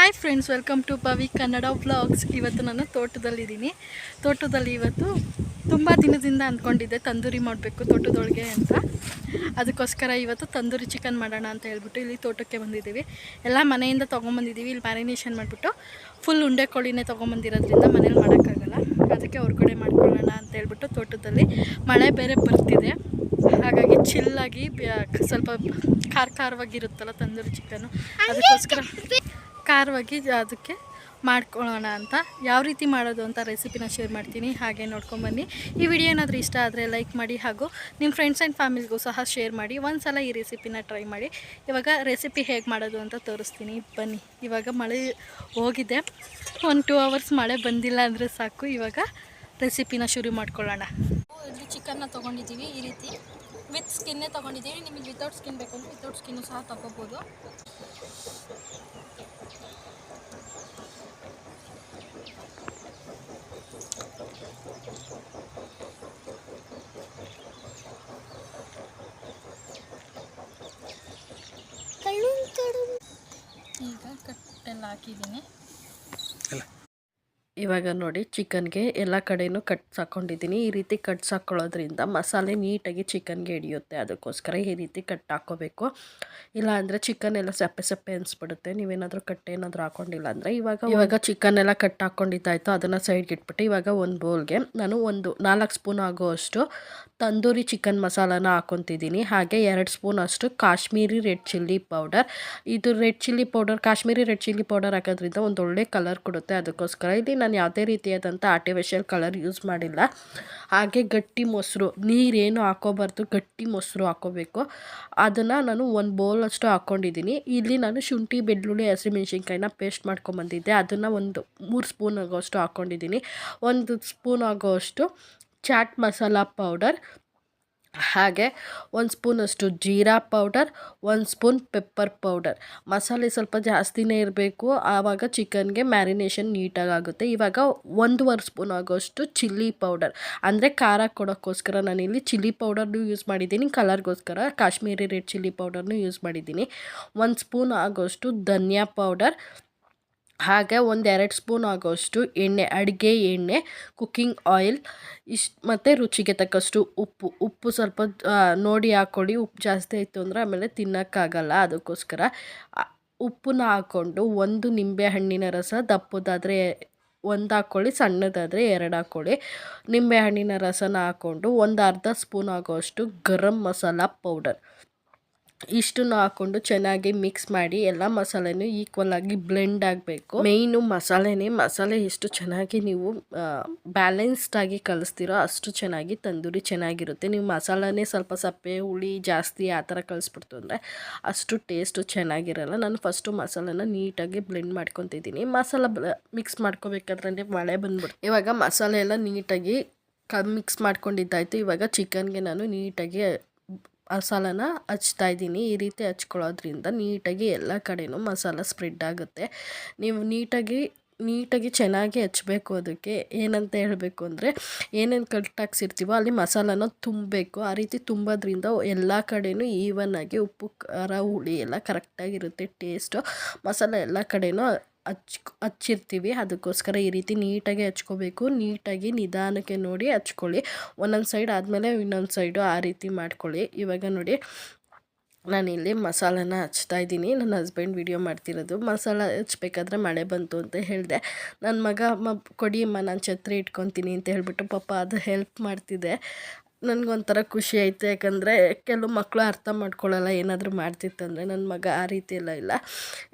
Hi friends welcome to Pavi Kannada vlogs ಇವತ್ತು ನಾನು ತೋಟದಲ್ಲಿದ್ದೀನಿ. ತೋಟದಲ್ಲಿ ಇವತ್ತು ತುಂಬ ದಿನದಿಂದ ಅಂದ್ಕೊಂಡಿದ್ದೆ ತಂದೂರಿ ಮಾಡಬೇಕು ತೋಟದೊಳಗೆ ಅಂತ. ಅದಕ್ಕೋಸ್ಕರ ಇವತ್ತು ತಂದೂರಿ ಚಿಕನ್ ಮಾಡೋಣ ಅಂತ ಹೇಳ್ಬಿಟ್ಟು ಇಲ್ಲಿ ತೋಟಕ್ಕೆ ಬಂದಿದ್ದೀವಿ. ಎಲ್ಲ ಮನೆಯಿಂದ ತೊಗೊಂಬಂದಿದ್ದೀವಿ ಇಲ್ಲಿ ಮ್ಯಾರಿನೇಷನ್ ಮಾಡಿಬಿಟ್ಟು. ಫುಲ್ ಉಂಡೆ ಕೋಳಿನೇ ತೊಗೊಂಬಂದಿರೋದ್ರಿಂದ ಮನೇಲಿ ಮಾಡೋಕ್ಕಾಗಲ್ಲ. ಅದಕ್ಕೆ ಹೊರಗಡೆ ಮಾಡ್ಕೊಳ್ಳೋಣ ಅಂತ ಹೇಳ್ಬಿಟ್ಟು ತೋಟದಲ್ಲಿ ಮಳೆ ಬೇರೆ ಬರ್ತಿದೆ. ಹಾಗಾಗಿ ಚಿಲ್ಲಾಗಿ ಸ್ವಲ್ಪ ಖಾರ ಖಾರವಾಗಿರುತ್ತಲ್ಲ ತಂದೂರಿ ಚಿಕನ್ನು ಅದಕ್ಕೋಸ್ಕರ ಖಾರವಾಗಿ ಅದಕ್ಕೆ ಮಾಡ್ಕೊಳ್ಳೋಣ ಅಂತ. ಯಾವ ರೀತಿ ಮಾಡೋದು ಅಂತ ರೆಸಿಪಿನ ಶೇರ್ ಮಾಡ್ತೀನಿ. ಹಾಗೆ ನೋಡ್ಕೊಂಬನ್ನಿ ಈ ವಿಡಿಯೋ ಏನಾದರೂ ಇಷ್ಟ ಆದರೆ ಲೈಕ್ ಮಾಡಿ ಹಾಗೂ ನಿಮ್ಮ ಫ್ರೆಂಡ್ಸ್ ಆ್ಯಂಡ್ ಫ್ಯಾಮಿಲಿಗೂ ಸಹ ಶೇರ್ ಮಾಡಿ. ಒಂದು ಸಲ ಈ ರೆಸಿಪಿನ ಟ್ರೈ ಮಾಡಿ. ಇವಾಗ ರೆಸಿಪಿ ಹೇಗೆ ಮಾಡೋದು ಅಂತ ತೋರಿಸ್ತೀನಿ. ಬನ್ನಿ. ಇವಾಗ ಮಳೆ ಹೋಗಿದೆ. ಒಂದು ಟೂ ಅವರ್ಸ್ ಮಳೆ ಬಂದಿಲ್ಲ ಅಂದರೆ ಸಾಕು. ಇವಾಗ ರೆಸಿಪಿನ ಶುರು ಮಾಡ್ಕೊಳ್ಳೋಣ. ಇಲ್ಲಿ ಚಿಕನ್ನ ತೊಗೊಂಡಿದ್ದೀವಿ ಈ ರೀತಿ. ವಿತ್ ಸ್ಕಿನ್ನೇ ತೊಗೊಂಡಿದ್ದೀವಿ. ನಿಮಗೆ ವಿತೌಟ್ ಸ್ಕಿನ್ ಬೇಕು ಅಂದರೆ ವಿತೌಟ್ ಸ್ಕಿನ್ನು ಸಹ ತೊಗೋಬೋದು. 生地ね。ಇವಾಗ ನೋಡಿ ಚಿಕನ್ಗೆ ಎಲ್ಲ ಕಡೆಯೂ ಕಟ್ಸ್ ಹಾಕ್ಕೊಂಡಿದ್ದೀನಿ ಈ ರೀತಿ ಕಟ್ಸ್ ಹಾಕ್ಕೊಳ್ಳೋದ್ರಿಂದ ಮಸಾಲೆ ನೀಟಾಗಿ ಚಿಕನ್ಗೆ ಹಿಡಿಯುತ್ತೆ. ಅದಕ್ಕೋಸ್ಕರ ಈ ರೀತಿ ಕಟ್ ಹಾಕ್ಕೋಬೇಕು ಇಲ್ಲ ಅಂದರೆ ಚಿಕನ್ ಎಲ್ಲ ಸಪ್ಪೆ ಸಪ್ಪೆ ಅನಿಸ್ಬಿಡುತ್ತೆ. ನೀವೇನಾದರೂ ಕಟ್ ಏನಾದರೂ ಹಾಕ್ಕೊಂಡಿಲ್ಲ ಅಂದರೆ ಇವಾಗ ಇವಾಗ ಚಿಕನ್ ಎಲ್ಲ ಕಟ್ ಹಾಕ್ಕೊಂಡಿದ್ದಾಯ್ತು ಅದನ್ನು ಸೈಡ್ಗೆ ಇಟ್ಬಿಟ್ಟು ಇವಾಗ ಒಂದು ಬೌಲ್ಗೆ ನಾನು ಒಂದು ನಾಲ್ಕು ಸ್ಪೂನ್ ಆಗೋಷ್ಟು ತಂದೂರಿ ಚಿಕನ್ ಮಸಾಲಾನ ಹಾಕ್ಕೊತಿದ್ದೀನಿ ಹಾಗೆ ಎರಡು ಸ್ಪೂನ್ ಅಷ್ಟು ಕಾಶ್ಮೀರಿ ರೆಡ್ ಚಿಲ್ಲಿ ಪೌಡರ್. ಇದು red chilli powder, Kashmiri red chilli powder ಹಾಕೋದ್ರಿಂದ ಒಂದು ಒಳ್ಳೆ ಕಲರ್ ಕೊಡುತ್ತೆ. ಅದಕ್ಕೋಸ್ಕರ ಇಲ್ಲಿ ನಾನು ಯಾವುದೇ ರೀತಿಯಾದಂಥ ಆರ್ಟಿಫಿಷಿಯಲ್ ಕಲರ್ ಯೂಸ್ ಮಾಡಿಲ್ಲ. ಹಾಗೆ ಗಟ್ಟಿ ಮೊಸರು, ನೀರೇನು ಹಾಕೋಬಾರ್ದು, ಗಟ್ಟಿ ಮೊಸರು ಹಾಕೋಬೇಕು. ಅದನ್ನು ನಾನು ಒಂದು ಬೌಲಷ್ಟು ಹಾಕ್ಕೊಂಡಿದ್ದೀನಿ ಇಲ್ಲಿ ನಾನು ಶುಂಠಿ, ಬೆಳ್ಳುಳ್ಳಿ ಹಸಿಮೆಣ್ಸಿನ್ಕಾಯಿನ ಪೇಸ್ಟ್ ಮಾಡ್ಕೊಂಬಂದಿದ್ದೆ ಅದನ್ನು ಒಂದು ಮೂರು ಸ್ಪೂನ್ ಆಗೋಷ್ಟು ಹಾಕ್ಕೊಂಡಿದ್ದೀನಿ ಒಂದು ಸ್ಪೂನ್ ಆಗೋಷ್ಟು ಚಾಟ್ ಮಸಾಲ ಪೌಡರ್ ಹಾಗೆ ಒಂದು ಸ್ಪೂನಷ್ಟು ಜೀರಾ ಪೌಡರ್ ಒಂದು ಸ್ಪೂನ್ ಪೆಪ್ಪರ್ ಪೌಡರ್ ಮಸಾಲೆ ಸ್ವಲ್ಪ ಜಾಸ್ತಿನೇ ಇರಬೇಕು. ಆವಾಗ ಚಿಕನ್ಗೆ ಮ್ಯಾರಿನೇಷನ್ ನೀಟಾಗಿ ಆಗುತ್ತೆ. ಇವಾಗ ಒಂದೂವರೆ ಸ್ಪೂನ್ ಆಗೋಷ್ಟು ಚಿಲ್ಲಿ ಪೌಡರ್ ಅಂದರೆ ಖಾರ ಕೊಡೋಕ್ಕೋಸ್ಕರ ನಾನಿಲ್ಲಿ ಚಿಲ್ಲಿ ಪೌಡರ್ನು ಯೂಸ್ ಮಾಡಿದ್ದೀನಿ. ಕಲರ್ಗೋಸ್ಕರ ಕಾಶ್ಮೀರಿ ರೆಡ್ ಚಿಲ್ಲಿ ಪೌಡರ್ನು ಯೂಸ್ ಮಾಡಿದ್ದೀನಿ. ಒಂದು ಸ್ಪೂನ್ ಆಗೋಷ್ಟು ಧನಿಯಾ ಪೌಡರ್ ಹಾಗೆ ಒಂದು ಎರಡು ಸ್ಪೂನ್ ಆಗೋಷ್ಟು ಎಣ್ಣೆ, ಅಡುಗೆ ಎಣ್ಣೆ ಕುಕ್ಕಿಂಗ್ ಆಯಿಲ್ ಇಷ್ಟು ಮತ್ತು ರುಚಿಗೆ ತಕ್ಕಷ್ಟು ಉಪ್ಪು. ಉಪ್ಪು ಸ್ವಲ್ಪ ನೋಡಿ ಹಾಕ್ಕೊಳ್ಳಿ ಉಪ್ಪು ಜಾಸ್ತಿ ಆಯಿತು ಅಂದರೆ ಆಮೇಲೆ ತಿನ್ನೋಕ್ಕಾಗಲ್ಲ ಅದಕ್ಕೋಸ್ಕರ. ಉಪ್ಪನ್ನ ಹಾಕ್ಕೊಂಡು ಒಂದು ನಿಂಬೆ ಹಣ್ಣಿನ ರಸ, ದಪ್ಪದಾದರೆ ಒಂದು ಹಾಕ್ಕೊಳ್ಳಿ ಸಣ್ಣದಾದರೆ ಎರಡು ಹಾಕ್ಕೊಳ್ಳಿ ನಿಂಬೆ ಹಣ್ಣಿನ ರಸನ ಹಾಕ್ಕೊಂಡು ಒಂದು ಅರ್ಧ ಸ್ಪೂನ್ ಆಗೋಷ್ಟು ಗರಂ ಮಸಾಲ ಪೌಡರ್. ಇಷ್ಟನ್ನು ಹಾಕ್ಕೊಂಡು ಚೆನ್ನಾಗಿ ಮಿಕ್ಸ್ ಮಾಡಿ ಎಲ್ಲ ಮಸಾಲೆನೂ ಈಕ್ವಲ್ ಆಗಿ ಬ್ಲೆಂಡ್ ಆಗಬೇಕು. ಮೇಯ್ನು ಮಸಾಲೆನೇ, ಮಸಾಲೆ ಎಷ್ಟು ಚೆನ್ನಾಗಿ ನೀವು ಬ್ಯಾಲೆನ್ಸ್ಡ್ ಆಗಿ ಕಲಿಸ್ತೀರೋ ಅಷ್ಟು ಚೆನ್ನಾಗಿ ತಂದೂರಿ ಚೆನ್ನಾಗಿರುತ್ತೆ. ನೀವು ಮಸಾಲನೇ ಸ್ವಲ್ಪ ಸಪ್ಪೆ, ಹುಳಿ ಜಾಸ್ತಿ ಆ ಥರ ಕಲಿಸ್ಬಿಡ್ತು ಅಂದರೆ ಅಷ್ಟು ಟೇಸ್ಟು ಚೆನ್ನಾಗಿರಲ್ಲ. ನಾನು ಫಸ್ಟು ಮಸಾಲೆನ ನೀಟಾಗಿ ಬ್ಲೆಂಡ್ ಮಾಡ್ಕೊತಿದ್ದೀನಿ. ಮಸಾಲ ಮಿಕ್ಸ್ ಮಾಡ್ಕೋಬೇಕಾದ್ರೆ ಮಳೆ ಬಂದ್ಬಿಡ್ತು ಇವಾಗ ಮಸಾಲೆ ಎಲ್ಲ ನೀಟಾಗಿ ಕ ಮಿಕ್ಸ್ ಮಾಡ್ಕೊಂಡಿದ್ದಾಯಿತು. ಇವಾಗ ಚಿಕನ್ಗೆ ನಾನು ನೀಟಾಗಿ ಮಸಾಲನ ಹಚ್ತಾ ಇದ್ದೀನಿ. ಈ ರೀತಿ ಹಚ್ಕೊಳ್ಳೋದ್ರಿಂದ ನೀಟಾಗಿ ಎಲ್ಲ ಕಡೆನೂ ಮಸಾಲ ಸ್ಪ್ರೆಡ್ ಆಗುತ್ತೆ. ನೀವು ನೀಟಾಗಿ ನೀಟಾಗಿ ಚೆನ್ನಾಗಿ ಹಚ್ಚಬೇಕು ಅದಕ್ಕೆ. ಏನಂತ ಹೇಳಬೇಕು ಅಂದರೆ, ಏನೇನು ಕಟ್ ಹಾಕ್ಸಿರ್ತೀವೋ ಅಲ್ಲಿ ಮಸಾಲಾನ ತುಂಬಬೇಕು. ಆ ರೀತಿ ತುಂಬೋದ್ರಿಂದ ಎಲ್ಲ ಕಡೆನೂ ಈವನ್ ಆಗಿ ಉಪ್ಪು, ಖಾರ, ಹುಳಿ ಎಲ್ಲ ಕರೆಕ್ಟಾಗಿರುತ್ತೆ ಟೇಸ್ಟು ಮಸಾಲ ಎಲ್ಲ ಕಡೆನೂ ಹಚ್ ಹಚ್ಚಿರ್ತೀವಿ. ಅದಕ್ಕೋಸ್ಕರ ಈ ರೀತಿ ನೀಟಾಗಿ ಹಚ್ಕೋಬೇಕು. ನೀಟಾಗಿ ನಿಧಾನಕ್ಕೆ ನೋಡಿ ಹಚ್ಕೊಳ್ಳಿ. ಒಂದೊಂದು ಸೈಡ್ ಆದಮೇಲೆ ಇನ್ನೊಂದು ಸೈಡು ಆ ರೀತಿ ಮಾಡ್ಕೊಳ್ಳಿ. ಇವಾಗ ನೋಡಿ, ನಾನಿಲ್ಲಿ ಮಸಾಲಾನ ಹಚ್ತಾ ಇದ್ದೀನಿ. ನನ್ನ ಹಸ್ಬೆಂಡ್ ವಿಡಿಯೋ ಮಾಡ್ತಿರೋದು. ಮಸಾಲ ಹಚ್ಬೇಕಾದ್ರೆ ಮಳೆ ಬಂತು ಅಂತ ಹೇಳಿದೆ. ನನ್ನ ಮಗ ಮ ಕೊಡಿಯಮ್ಮ ನಾನು ಛತ್ರಿ ಇಟ್ಕೊತೀನಿ ಅಂತ ಹೇಳ್ಬಿಟ್ಟು ಪಾಪ ಅದು ಹೆಲ್ಪ್ ಮಾಡ್ತಿದ್ದೆ ನನಗೊಂಥರ ಖುಷಿ ಆಯಿತು. ಯಾಕಂದರೆ ಕೆಲವು ಮಕ್ಕಳು ಅರ್ಥ ಮಾಡ್ಕೊಳ್ಳಲ್ಲ ಏನಾದರೂ ಮಾಡ್ತಿತ್ತಂದರೆ. ನನ್ನ ಮಗ ಆ ರೀತಿ ಎಲ್ಲ ಇಲ್ಲ.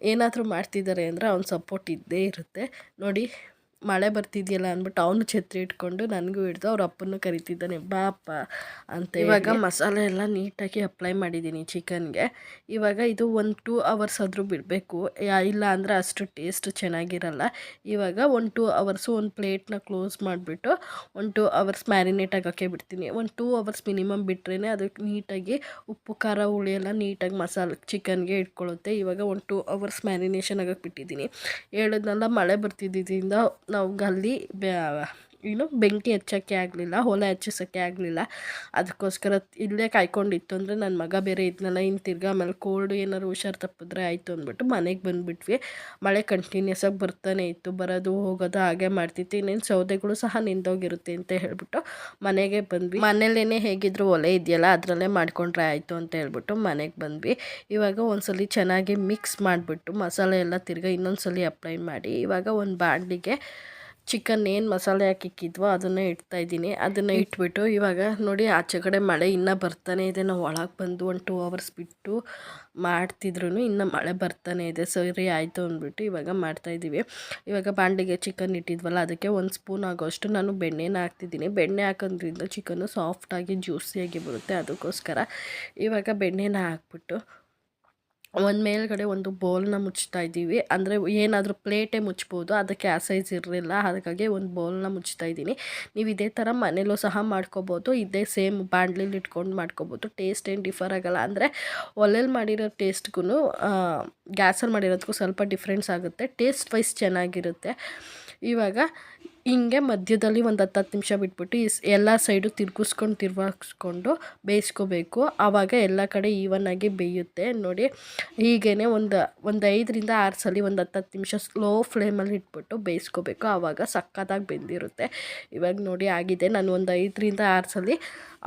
ಏನಾದರೂ ಮಾಡ್ತಿದ್ದಾರೆ ಅಂದರೆ ಅವ್ನ ಸಪೋರ್ಟ್ ಇದ್ದೇ ಇರುತ್ತೆ. ನೋಡಿ ಮಳೆ ಬರ್ತಿದೆಯಲ್ಲ ಅಂದ್ಬಿಟ್ಟು ಅವನು ಛತ್ರಿ ಇಟ್ಕೊಂಡು ನನಗೂ ಹಿಡ್ದು ಅವ್ರ ಅಪ್ಪನೂ ಕರಿತಿದ್ದಾನೆ ಬಾಪ ಅಂತ ಇವಾಗ ಮಸಾಲೆ ಎಲ್ಲ ನೀಟಾಗಿ ಅಪ್ಲೈ ಮಾಡಿದ್ದೀನಿ ಚಿಕನ್ಗೆ ಇವಾಗ ಇದು ಒಂದು ಟೂ ಅವರ್ಸ್ ಆದರೂ ಬಿಡಬೇಕು. ಇಲ್ಲ ಅಂದರೆ ಅಷ್ಟು ಟೇಸ್ಟ್ ಚೆನ್ನಾಗಿರಲ್ಲ. ಇವಾಗ ಒಂದು ಟೂ ಅವರ್ಸು ಒಂದು ಪ್ಲೇಟ್ನ ಕ್ಲೋಸ್ ಮಾಡಿಬಿಟ್ಟು ಒಂದು ಟೂ ಅವರ್ಸ್ ಮ್ಯಾರಿನೇಟ್ ಆಗೋಕ್ಕೆ ಬಿಡ್ತೀನಿ. ಒಂದು ಟೂ ಅವರ್ಸ್ ಮಿನಿಮಮ್ ಬಿಟ್ರೇ ಅದಕ್ಕೆ ನೀಟಾಗಿ ಉಪ್ಪು, ಖಾರ, ಹುಳಿ ಎಲ್ಲ ನೀಟಾಗಿ ಮಸಾಲೆ ಚಿಕನ್ಗೆ ಇಟ್ಕೊಳ್ಳುತ್ತೆ. ಇವಾಗ ಒಂದು ಟೂ ಅವರ್ಸ್ ಮ್ಯಾರಿನೇಷನ್ ಆಗೋಕ್ಕೆ ಬಿಟ್ಟಿದ್ದೀನಿ. ಹೇಳಿದ್ನಲ್ಲ ಮಳೆ ಬರ್ತಿದ್ದರಿಂದ ನಾವು ಅಲ್ಲಿ ಏನು ಬೆಂಕಿ ಹಚ್ಚೋಕ್ಕೆ ಆಗಲಿಲ್ಲ, ಹೊಲ ಹಚ್ಚಿಸೋಕ್ಕೆ ಆಗಲಿಲ್ಲ. ಅದಕ್ಕೋಸ್ಕರ ಇಲ್ಲೇ ಕಾಯ್ಕೊಂಡಿತ್ತು ಅಂದರೆ ನನ್ನ ಮಗ ಬೇರೆ ಇದ್ನಲ್ಲ ಇನ್ನು ತಿರ್ಗಿ ಆಮೇಲೆ ಕೋಲ್ಡ್ ಏನಾದ್ರು ಹುಷಾರು ತಪ್ಪಿದ್ರೆ ಆಯಿತು ಅಂದ್ಬಿಟ್ಟು ಮನೆಗೆ ಬಂದುಬಿಟ್ವಿ. ಮಳೆ ಕಂಟಿನ್ಯೂಸ್ ಆಗಿ ಬರ್ತಾನೆ ಇತ್ತು, ಬರೋದು ಹೋಗೋದು ಹಾಗೆ ಮಾಡ್ತಿತ್ತು. ಇನ್ನೇನು ಸೌದೆಗಳು ಸಹ ನಿಂದೋಗಿರುತ್ತೆ ಅಂತ ಹೇಳಿಬಿಟ್ಟು ಮನೆಗೆ ಬಂದ್ವಿ. ಮನೇಲೇನೆ ಹೇಗಿದ್ರು ಒಲೆ ಇದೆಯಲ್ಲ, ಅದರಲ್ಲೇ ಮಾಡ್ಕೊಂಡ್ರೆ ಆಯಿತು ಅಂತ ಹೇಳ್ಬಿಟ್ಟು ಮನೆಗೆ ಬಂದ್ವಿ. ಇವಾಗ ಒಂದ್ಸಲಿ ಚೆನ್ನಾಗಿ ಮಿಕ್ಸ್ ಮಾಡಿಬಿಟ್ಟು ಮಸಾಲೆ ಎಲ್ಲ ತಿರ್ಗಾ ಇನ್ನೊಂದ್ಸಲಿ ಅಪ್ಲೈ ಮಾಡಿ, ಇವಾಗ ಒಂದು ಬಾಣಲಿಗೆ ಚಿಕನ್ ಏನು ಮಸಾಲೆ ಹಾಕಿಕ್ಕಿದ್ವೋ ಅದನ್ನು ಇಡ್ತಾ ಇದ್ದೀನಿ. ಅದನ್ನು ಇಟ್ಬಿಟ್ಟು ಇವಾಗ ನೋಡಿ ಆಚೆ ಕಡೆ ಮಳೆ ಇನ್ನೂ ಬರ್ತಾನೆ ಇದೆ. ನಾವು ಒಳಗೆ ಬಂದು ಒಂದು ಟೂ ಅವರ್ಸ್ ಬಿಟ್ಟು ಮಾಡ್ತಿದ್ರು ಇನ್ನು ಮಳೆ ಬರ್ತಾನೆ ಇದೆ. ಸರಿ ಆಯಿತು ಅಂದ್ಬಿಟ್ಟು ಇವಾಗ ಮಾಡ್ತಾಯಿದ್ದೀವಿ ಇವಾಗ ಬಾಂಡಿಗೆ ಚಿಕನ್ ಇಟ್ಟಿದ್ವಲ್ಲ ಅದಕ್ಕೆ ಒಂದು ಸ್ಪೂನ್ ಆಗೋಷ್ಟು ನಾನು ಬೆಣ್ಣೆನ ಹಾಕ್ತಿದ್ದೀನಿ. ಬೆಣ್ಣೆ ಹಾಕೋದ್ರಿಂದ ಚಿಕನ್ನು ಸಾಫ್ಟಾಗಿ ಜ್ಯೂಸಿಯಾಗಿ ಬರುತ್ತೆ ಅದಕ್ಕೋಸ್ಕರ. ಇವಾಗ ಬೆಣ್ಣೆನ ಹಾಕ್ಬಿಟ್ಟು ಒಂದು ಮೇಲ್ಗಡೆ ಒಂದು ಬೌಲ್ನ ಮುಚ್ತಾ ಇದ್ದೀವಿ. ಅಂದರೆ ಏನಾದರೂ ಪ್ಲೇಟೇ ಮುಚ್ಬೋದು, ಅದಕ್ಕೆ ಆ ಸೈಜ್ ಇರಲಿಲ್ಲ, ಹಾಗಾಗಿ ಒಂದು ಬೌಲ್ನ ಮುಚ್ತಾ ಇದ್ದೀನಿ. ನೀವು ಇದೇ ಥರ ಮನೇಲೂ ಸಹ ಮಾಡ್ಕೋಬೋದು, ಇದೇ ಸೇಮ್ ಬಾಣಲಿಲಿ ಇಟ್ಕೊಂಡು ಮಾಡ್ಕೋಬೋದು. ಟೇಸ್ಟ್ ಏನು ಡಿಫರ್ ಆಗೋಲ್ಲ. ಅಂದರೆ ಒಲೆಯಲ್ಲಿ ಮಾಡಿರೋ ಟೇಸ್ಟ್ಗೂ ಗ್ಯಾಸಲ್ಲಿ ಮಾಡಿರೋದಕ್ಕೂ ಸ್ವಲ್ಪ ಡಿಫ್ರೆನ್ಸ್ ಆಗುತ್ತೆ. ಟೇಸ್ಟ್ ವೈಸ್ ಚೆನ್ನಾಗಿರುತ್ತೆ. ಇವಾಗ ಹಿಂಗೆ ಮಧ್ಯದಲ್ಲಿ ಒಂದು ಹತ್ತು ಹತ್ತು ನಿಮಿಷ ಬಿಟ್ಬಿಟ್ಟು ಇಸ್ ಎಲ್ಲ ಸೈಡು ತಿರ್ಗಿಸ್ಕೊಂಡು ತಿರ್ಗಿಸ್ಕೊಂಡು ಬೇಯಿಸ್ಕೋಬೇಕು. ಆವಾಗ ಎಲ್ಲ ಕಡೆ ಈವನ್ ಆಗಿ ಬೇಯುತ್ತೆ. ನೋಡಿ ಹೀಗೇ ಒಂದು ಒಂದು ಐದರಿಂದ ಆರು ಸಲ ಒಂದು ಹತ್ತು ಹತ್ತು ನಿಮಿಷ ಸ್ಲೋ ಫ್ಲೇಮಲ್ಲಿ ಇಟ್ಬಿಟ್ಟು ಬೇಯಿಸ್ಕೋಬೇಕು. ಆವಾಗ ಸಕ್ಕತ್ತಾಗಿ ಬೆಂದಿರುತ್ತೆ. ಇವಾಗ ನೋಡಿ ಆಗಿದೆ. ನಾನು ಒಂದು ಐದರಿಂದ ಆರು ಸಲ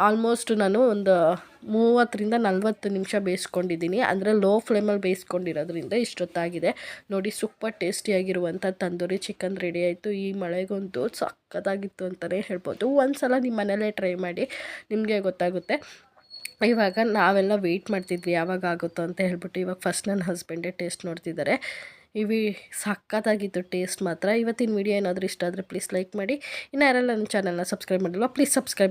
ಆಲ್ಮೋಸ್ಟ್ ನಾನು ಒಂದು ಮೂವತ್ತರಿಂದ ನಲ್ವತ್ತು ನಿಮಿಷ ಬೇಯಿಸ್ಕೊಂಡಿದ್ದೀನಿ. ಅಂದರೆ ಲೋ ಫ್ಲೇಮಲ್ಲಿ ಬೇಯಿಸ್ಕೊಂಡಿರೋದ್ರಿಂದ ಇಷ್ಟೊತ್ತಾಗಿದೆ. ನೋಡಿ ಸೂಪರ್ ಟೇಸ್ಟಿಯಾಗಿರುವಂಥ ತಂದೂರಿ ಚಿಕನ್ ರೆಡಿ ಆಯಿತು. ಈ ಮಳೆಗಂತೂ ಸಕ್ಕತ್ತಾಗಿತ್ತು ಅಂತಲೇ ಹೇಳ್ಬೋದು. ಒಂದು ಸಲ ನಿಮ್ಮ ಮನೇಲೇ ಟ್ರೈ ಮಾಡಿ ನಿಮಗೆ ಗೊತ್ತಾಗುತ್ತೆ. ಇವಾಗ ನಾವೆಲ್ಲ ವೆಯ್ಟ್ ಮಾಡ್ತಿದ್ವಿ, ಯಾವಾಗ ಆಗುತ್ತೋ ಅಂತ ಹೇಳ್ಬಿಟ್ಟು ಇವಾಗ ಫಸ್ಟ್ ನನ್ನ ಹಸ್ಬೆಂಡೇ ಟೇಸ್ಟ್ ನೋಡ್ತಿದ್ದಾರೆ. ಇವಿ ಸಕ್ಕತ್ತಾಗಿತ್ತು ಟೇಸ್ಟ್ ಮಾತ್ರ. ಇವತ್ತಿನ ವಿಡಿಯೋ ಏನಾದರೂ ಇಷ್ಟ ಆದರೆ ಪ್ಲೀಸ್ ಲೈಕ್ ಮಾಡಿ. ಇನ್ನು ಯಾರೆಲ್ಲ ನನ್ನ ಚಾನಲ್ನ ಸಬ್ಸ್ಕ್ರೈಬ್ ಮಾಡಿಲ್ವ ಪ್ಲೀಸ್ ಸಬ್ಸ್ಕ್ರೈಬ್